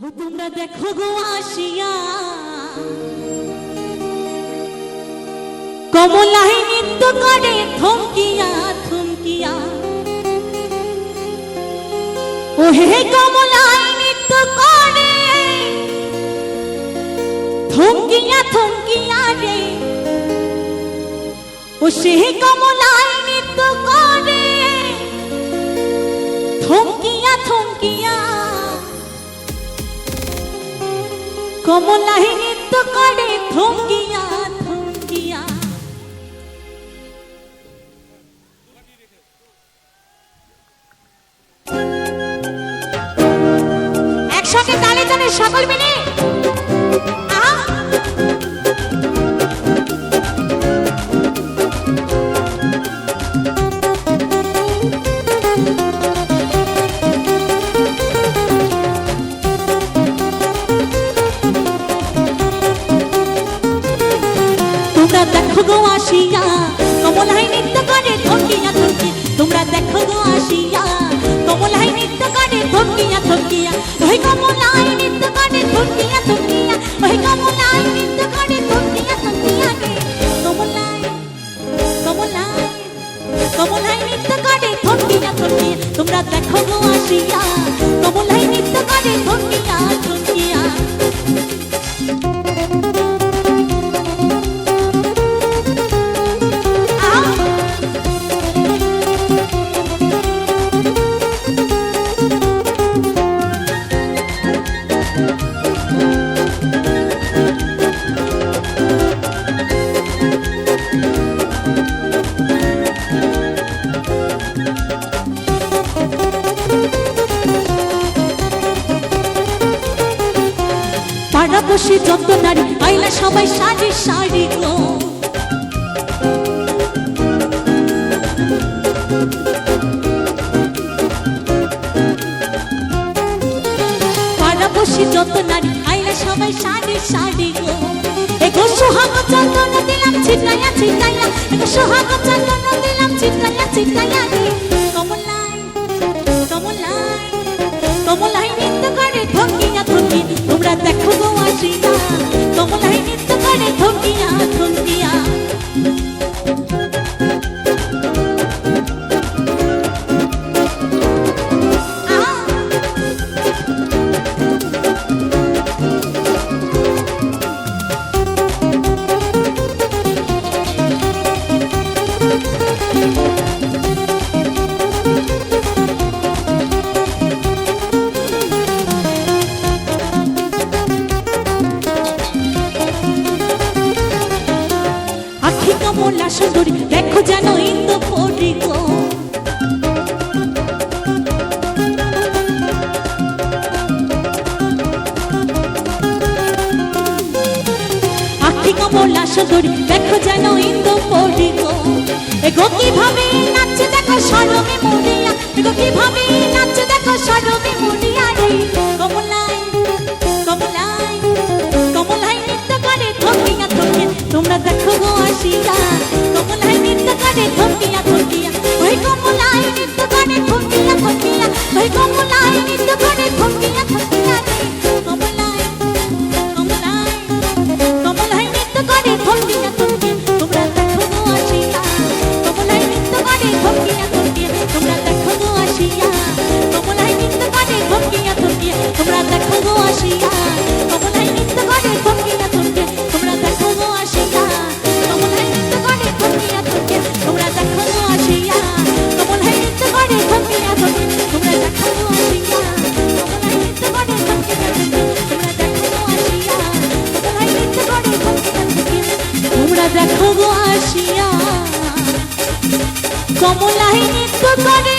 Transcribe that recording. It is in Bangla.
ও তোমরা দেখো গো আসিয়া। কমলাই নৃত্য করে থমকিয়া থমকিয়া। ও হে কমলাই নৃত্য করে থমকিয়া থমকিয়া রে। ও সে কমলাই করে একসঙ্গে তালে তালে সকল মিলে দেখো গো আসিয়া কমলাই নৃত্য করে থমকিয়া থমকি তোমরা দেখো গো আসিয়া কমলাই নৃত্য করে থমকিয়া থমকিয়া ওই কমলাই নৃত্য করে থমকিয়া থমকিয়া ওই কমলাই নৃত্য করে থমকিয়া থমকিয়া রে। কমলাই নৃত্য করে থমকিয়া থমকিয়া তোমরা দেখো গো আসিয়া কমলাই নৃত্য করে থমকিয়া থমকিয়া বসে যত নারী আইলা সবাই সারি সারি গো যত নারী আইলা সবাই সারি সারি গো এগো সোহাগ, চন্দন দিলাম, ছিটাইয়া ছিটাইয়া। এগো সোহাগ, চন্দন দিলাম, ছিটাইয়া ছিটাইয়া। কমলা সুন্দরী, দেখো যেন ইন্দু পড়ি গো। আখি কমলা সুন্দরী, দেখো যেন ইন্দু পড়ি গো। কমলাই নৃত্য করে।